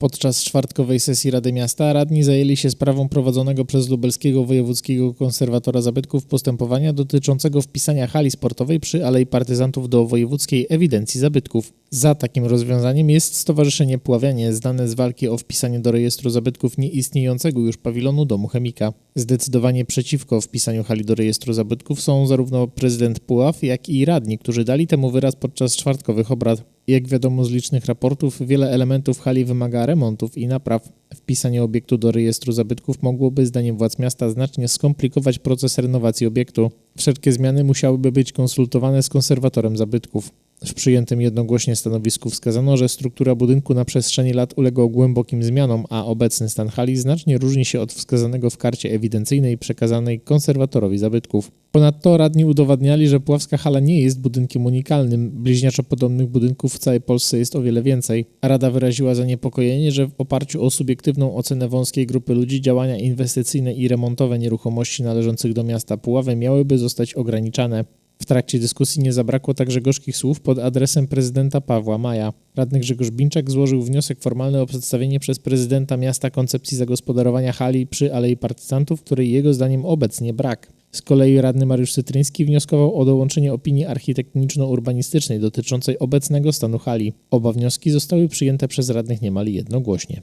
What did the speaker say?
Podczas czwartkowej sesji Rady Miasta radni zajęli się sprawą prowadzonego przez lubelskiego wojewódzkiego konserwatora zabytków postępowania dotyczącego wpisania hali sportowej przy Alei Partyzantów do wojewódzkiej ewidencji zabytków. Za takim rozwiązaniem jest Stowarzyszenie Pławianie, znane z walki o wpisanie do rejestru zabytków nieistniejącego już pawilonu Domu Chemika. Zdecydowanie przeciwko wpisaniu hali do rejestru zabytków są zarówno prezydent Puław, jak i radni, którzy dali temu wyraz podczas czwartkowych obrad. Jak wiadomo z licznych raportów, wiele elementów hali wymaga remontów i napraw. Wpisanie obiektu do rejestru zabytków mogłoby, zdaniem władz miasta, znacznie skomplikować proces renowacji obiektu. Wszelkie zmiany musiałyby być konsultowane z konserwatorem zabytków. W przyjętym jednogłośnie stanowisku wskazano, że struktura budynku na przestrzeni lat uległa głębokim zmianom, a obecny stan hali znacznie różni się od wskazanego w karcie ewidencyjnej przekazanej konserwatorowi zabytków. Ponadto radni udowadniali, że Puławska hala nie jest budynkiem unikalnym. Bliźniaczo podobnych budynków w całej Polsce jest o wiele więcej. Rada wyraziła zaniepokojenie, że w oparciu o subiektywną ocenę wąskiej grupy ludzi działania inwestycyjne i remontowe nieruchomości należących do miasta Puławy miałyby zostać ograniczane. W trakcie dyskusji nie zabrakło także gorzkich słów pod adresem prezydenta Pawła Maja. Radny Grzegorz Binczak złożył wniosek formalny o przedstawienie przez prezydenta miasta koncepcji zagospodarowania hali przy Alei Partyzantów, której jego zdaniem obecnie brak. Z kolei radny Mariusz Cytryński wnioskował o dołączenie opinii architektoniczno-urbanistycznej dotyczącej obecnego stanu hali. Oba wnioski zostały przyjęte przez radnych niemal jednogłośnie.